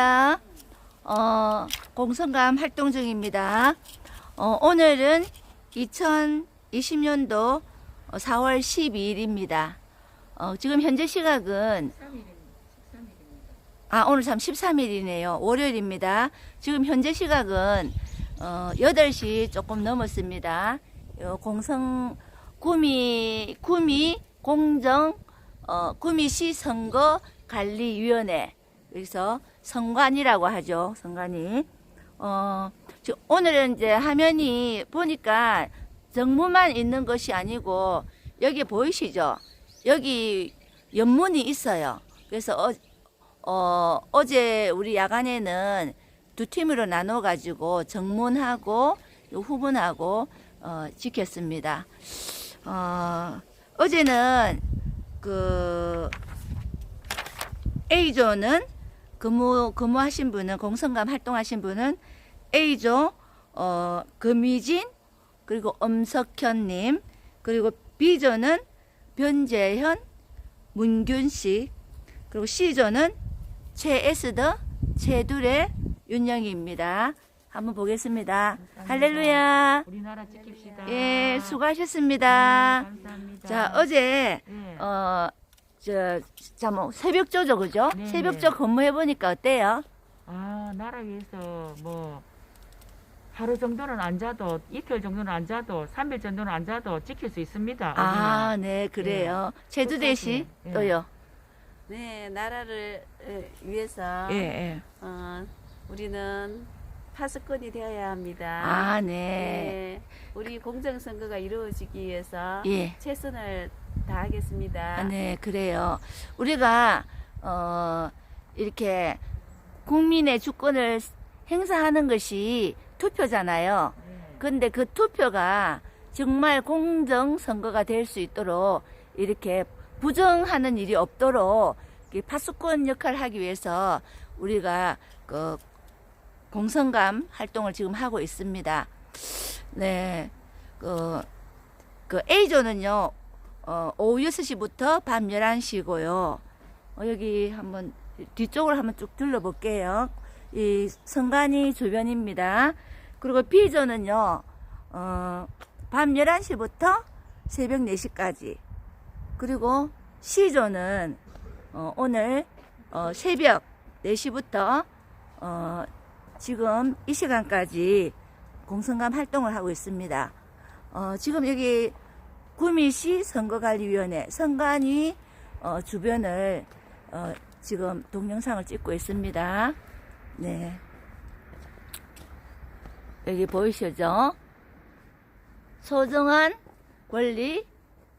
할렐루야. 어, 공성감 활동 중입니다. 어, 오늘은 2020년도 4월 12일입니다. 어, 지금 현재 시각은 아, 오늘 참 13일이네요. 월요일입니다. 지금 현재 시각은 어, 8시 조금 넘었습니다. 요 공성 구미 구미 공정 어, 구미시 선거 관리위원회 여기서 선관이라고 하죠. 선관이 어, 지- 오늘은 이제 화면이 보니까 정문만 있는 것이 아니고 여기 보이시죠? 여기 연문이 있어요. 그래서 어, 어, 어제 우리 야간에는 두 팀으로 나눠 가지고 정문하고 요 후문하고 어, 지켰습니다. 어, 어제는 그 A조는 근무 근무하신 분은 공성감 활동하신 분은 A조 어, 금희진 그리고 엄석현님 그리고 B조는 변재현 문균 씨 그리고 C조는 최에스더 최두레 윤영희입니다. 한번 보겠습니다. 할렐루야. 우리나라 지킵시다. 예, 수고하셨습니다. 네, 감사합니다. 자, 어제 네. 어, 저, 자, 뭐, 새벽조죠, 그죠? 네, 새벽조 근무해 보니까 어때요? 아, 나라 위해서 뭐 하루 정도는 앉아도 이틀 정도는 앉아도 3일 정도는 앉아도 지킬 수 있습니다. 아, 네, 그래요. 제주대 씨, 예. 또요. 네, 나라를 에, 위해서 우리는. 예, 예. 어, 우리는 파수꾼이 되어야 합니다. 아, 네. 네, 우리 공정선거가 이루어지기 위해서 예. 최선을 다하겠습니다. 아, 네, 그래요. 우리가, 어, 이렇게 국민의 주권을 행사하는 것이 투표잖아요. 근데 그 투표가 정말 공정 선거가 될 수 있도록 이렇게 부정하는 일이 없도록 이 파수권 역할을 하기 위해서 우리가 그 공성감 활동을 지금 하고 있습니다. 네. 그, 그 A조는요, 어, 오후 6시부터 밤 11시고요. 어, 여기 한번 뒤쪽으로 한번 쭉 둘러볼게요. 이 성간이 주변입니다. 그리고 B조는요, 어, 밤 11시부터 새벽 4시까지. 그리고 C조는 어, 오늘 어, 새벽 4시부터 어, 지금 이 시간까지 공성감 활동을 하고 있습니다. 어, 지금 여기 구미시 선거관리위원회 선관위 어, 주변을 어, 지금 동영상을 찍고 있습니다. 네. 여기 보이시죠? 소정한 권리,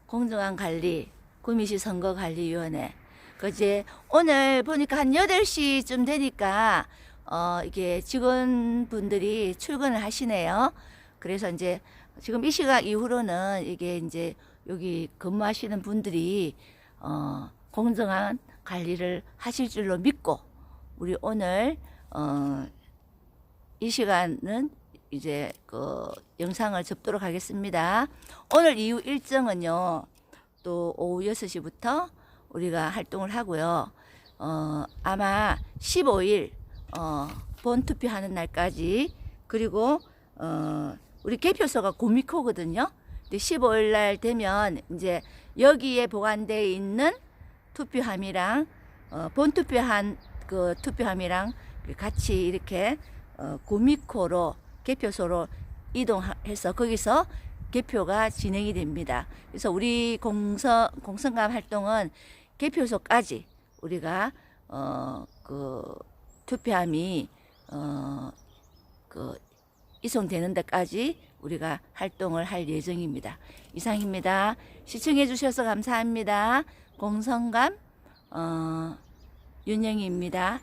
공정한 관리, 구미시 선거관리위원회. 그 이제 오늘 보니까 한 8시쯤 되니까 어, 이게 직원분들이 출근을 하시네요. 그래서 이제 지금 이 시각 이후로는 이게 이제 여기 근무하시는 분들이 어, 공정한 관리를 하실 줄로 믿고 우리 오늘 어, 이 시간은 이제 그 영상을 접도록 하겠습니다. 오늘 이후 일정은요. 또 오후 6시부터 우리가 활동을 하고요. 어, 아마 15일 어, 본 투표하는 날까지 그리고 어, 우리 개표소가 고미코거든요. 근데 15일 날 되면 이제 여기에 보관되어 있는 투표함이랑 어, 본 투표한 그 투표함이랑 같이 이렇게 어, 고미코로 개표소로 이동해서 거기서 개표가 진행이 됩니다. 그래서 우리 공성 공성감 활동은 개표소까지 우리가 어그 투표함이 어그 이송되는 데까지 우리가 활동을 할 예정입니다. 이상입니다. 시청해 주셔서 감사합니다. 공성감 어 윤영희입니다.